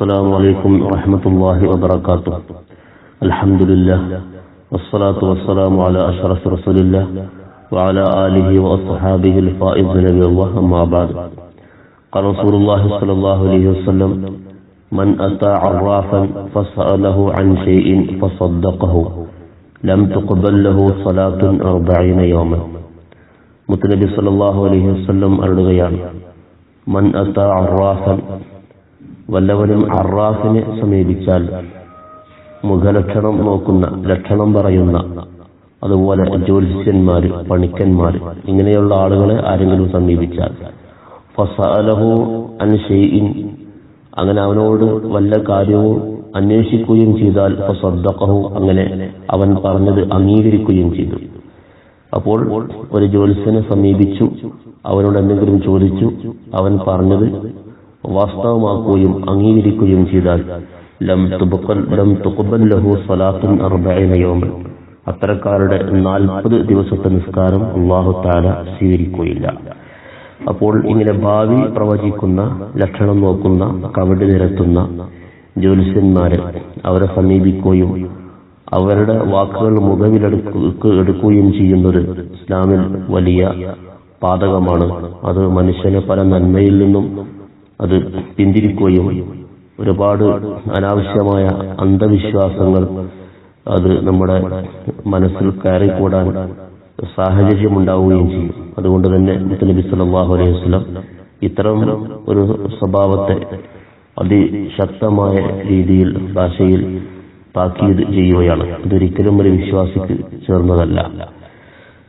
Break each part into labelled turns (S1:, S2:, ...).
S1: السلام عليكم ورحمة الله وبركاته الحمد لله والصلاة والسلام على أشرف رسول الله وعلى آله وأصحابه الفائزين بالله أما بعد قال رسول الله صلى الله عليه وسلم من أتى عرافا فسأله عن شيء فصدقه لم تقبل له صلاة أربعين يوما മുത്തനബി സല്ലല്ലാഹു അലൈഹി വസല്ലം അരുളുകയാണ് മൻ അത്ത അറാഫൻ വല്ലവനും അറാഫിനെ സമീപിച്ചാൽ മുഖലക്ഷണം നോക്കുന്ന ലക്ഷണം പറയുന്ന അതുപോലെ ജ്യോത്സ്യന്മാര് പണിക്കന്മാര് ഇങ്ങനെയുള്ള ആളുകളെ ആരെങ്കിലും സമീപിച്ചാൽ. ഫസഅലഹു അൻ ഷെയ്ഇൻ അങ്ങനെ അവനോട് വല്ല കാര്യവും അന്വേഷിക്കുകയും ചെയ്താൽ ഫസദ്ദഖഹു അങ്ങനെ അവൻ പറഞ്ഞത് അംഗീകരിക്കുകയും ചെയ്തു. അപ്പോൾ ഒരു ജ്യോത്സ്യനെ സമീപിച്ചു അവനോട് എന്തെങ്കിലും ചോദിച്ചു അവൻ പറഞ്ഞത് വാസ്തവമാക്കുകയും അംഗീകരിക്കുകയും ചെയ്താൽ ലം ലം ലഹു സലാത്തുൻ അർബഈന യൗമൻ. അത്തരക്കാരുടെ നാൽപ്പത് ദിവസത്തെ നിസ്കാരം അള്ളാഹു താല സ്വീകരിക്കുകയില്ല. അപ്പോൾ ഇങ്ങനെ ഭാവി പ്രവചിക്കുന്ന ലക്ഷണം നോക്കുന്ന കവടി നിരത്തുന്ന ജ്യോത്സ്യന്മാരെ അവരെ സമീപിക്കുകയും അവരുടെ വാക്കുകൾ മുഖവിലെടുക്ക എടുക്കുകയും ചെയ്യുന്നത് ഇസ്ലാമിൽ വലിയ പാതകമാണ്. അത് മനുഷ്യനെ പല നന്മയിൽ നിന്നും അത് പിന്തിരിക്കുകയും ഒരുപാട് അനാവശ്യമായ അന്ധവിശ്വാസങ്ങൾ അത് നമ്മുടെ മനസ്സിൽ കയറിക്കൂടാൻ സാഹചര്യമുണ്ടാവുകയും ചെയ്യും. അതുകൊണ്ട് തന്നെ നബി സല്ലല്ലാഹു അലൈഹി വസല്ലം ഇത്തരം ഒരു സ്വഭാവത്തെ അതിശക്തമായ രീതിയിൽ ഭാഷയിൽ താക്കീത് ചെയ്യുകയാണ്. അതൊരിക്കലും ഒരു വിശ്വാസിക്ക് ചേർന്നതല്ല.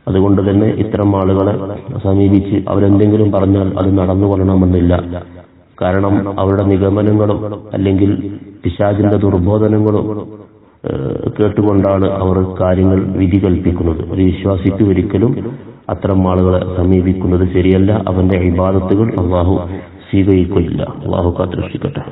S1: അതുകൊണ്ട് തന്നെ ഇത്തരം ആളുകളെ സമീപിച്ച് അവരെന്തെങ്കിലും പറഞ്ഞാൽ അത് നടന്നു കൊള്ളണമെന്നില്ല കാരണം അവരുടെ നിഗമനങ്ങളും അല്ലെങ്കിൽ പിശാചിന്റെ ദുർബോധനങ്ങളും കേട്ടുകൊണ്ടാണ് അവർ കാര്യങ്ങൾ വിധി കൽപ്പിക്കുന്നത് ഒരു വിശ്വാസിക്ക് ഒരിക്കലും അത്തരം ആളുകളെ സമീപിക്കുന്നത് ശരിയല്ല. അവന്റെ ഇബാദത്തുകൾ അള്ളാഹു സ്വീകരിക്കുകയില്ല. അള്ളാഹു കാത്തിരക്ഷിക്കട്ടെ.